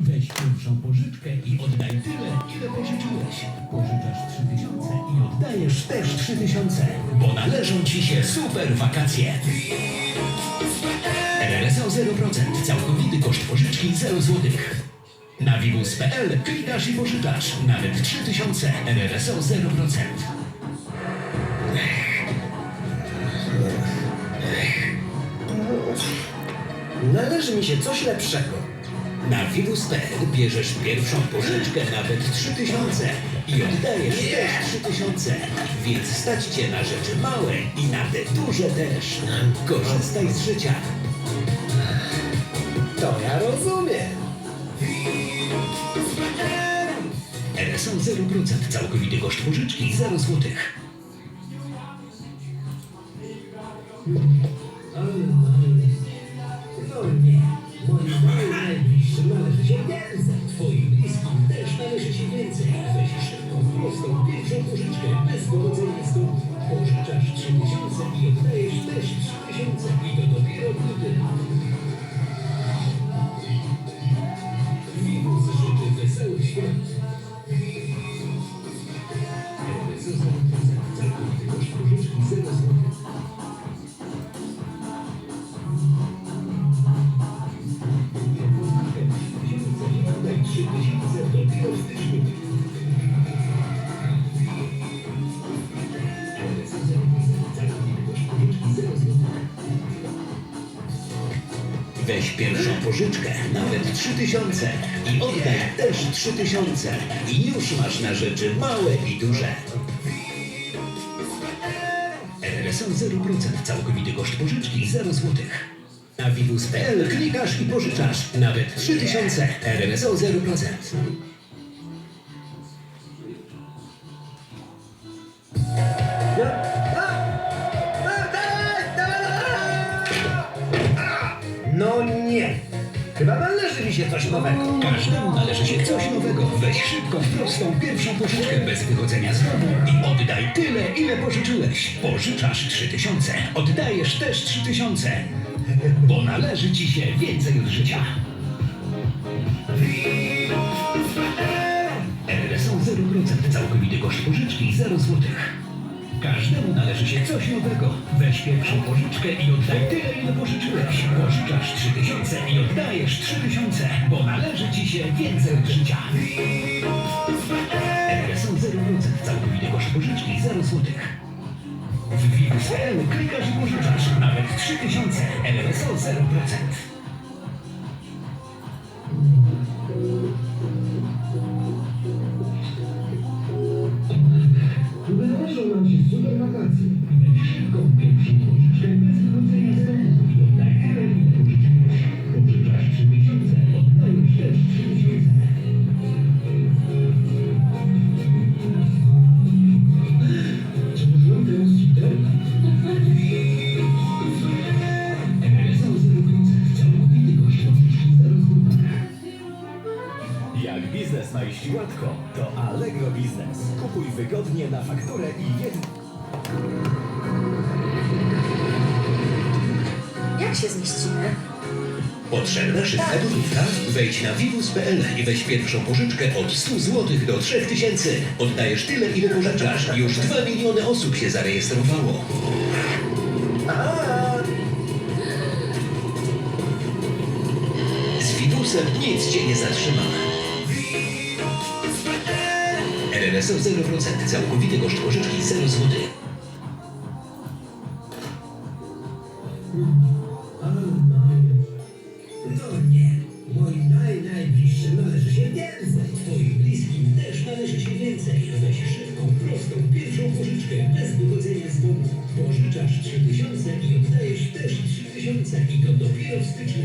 Weź pierwszą pożyczkę i oddaj tyle, ile pożyczyłeś. Pożyczasz 3000 i oddajesz też 3000, bo należą ci się super wakacje. RRSO 0%, całkowity koszt pożyczki 0 zł. Na vivus.pl klikasz i pożyczasz nawet 3000 RRSO 0%. Należy mi się coś lepszego. Na vivus.pl bierzesz pierwszą pożyczkę nawet 3000 i oddajesz też 3000, więc stać cię na rzeczy małe i na te duże też. Korzystaj z życia. To ja rozumiem. RSO 0%, całkowity koszt pożyczki 0 zł. No nie, moim najbliższym Thank you. Weź pierwszą pożyczkę, nawet 3000 i oddaj też 3000 i już masz na rzeczy małe i duże. RRSO 0%, całkowity koszt pożyczki 0 zł. Na wirus.pl klikasz i pożyczasz nawet 3000 RRSO 0%. No Chyba należy mi się coś nowego. Każdemu należy się coś nowego. Weź szybką, prostą, pierwszą pożyczkę bez wychodzenia z domu i oddaj tyle, ile pożyczyłeś. Pożyczasz 3000, oddajesz też 3000, bo należy ci się więcej od życia. RSO 0%, całkowity koszt pożyczki 0 zł. Każdemu należy się coś nowego. Weź pierwszą pożyczkę i oddaj tyle, ile pożyczyłeś. Pożyczasz 3000 i oddajesz 3000, bo należy ci się więcej od życia. RSO 0%, całkowity koszt pożyczki 0 zł. W Wirus.pl klikasz i pożyczasz nawet 3000 RSO 0%. Gładko, to Allegro Biznes. Kupuj wygodnie na fakturę i jedno. Jak się zmieścimy? Potrzebna szybka gotówka? Wejdź na vivus.pl i weź pierwszą pożyczkę od 100 zł do 3000. Oddajesz tyle, ile pożyczasz. Już 2 miliony osób się zarejestrowało. Z Vivusem nic cię nie zatrzyma. RRSO 0%, całkowity koszt pożyczki 0 zł. Nie, moim naj, najbliższym należy się więcej. Też się więcej. Prostą, pierwszą bez. Pożyczasz 3000 i oddajesz też 3000 i to dopiero w styczniu.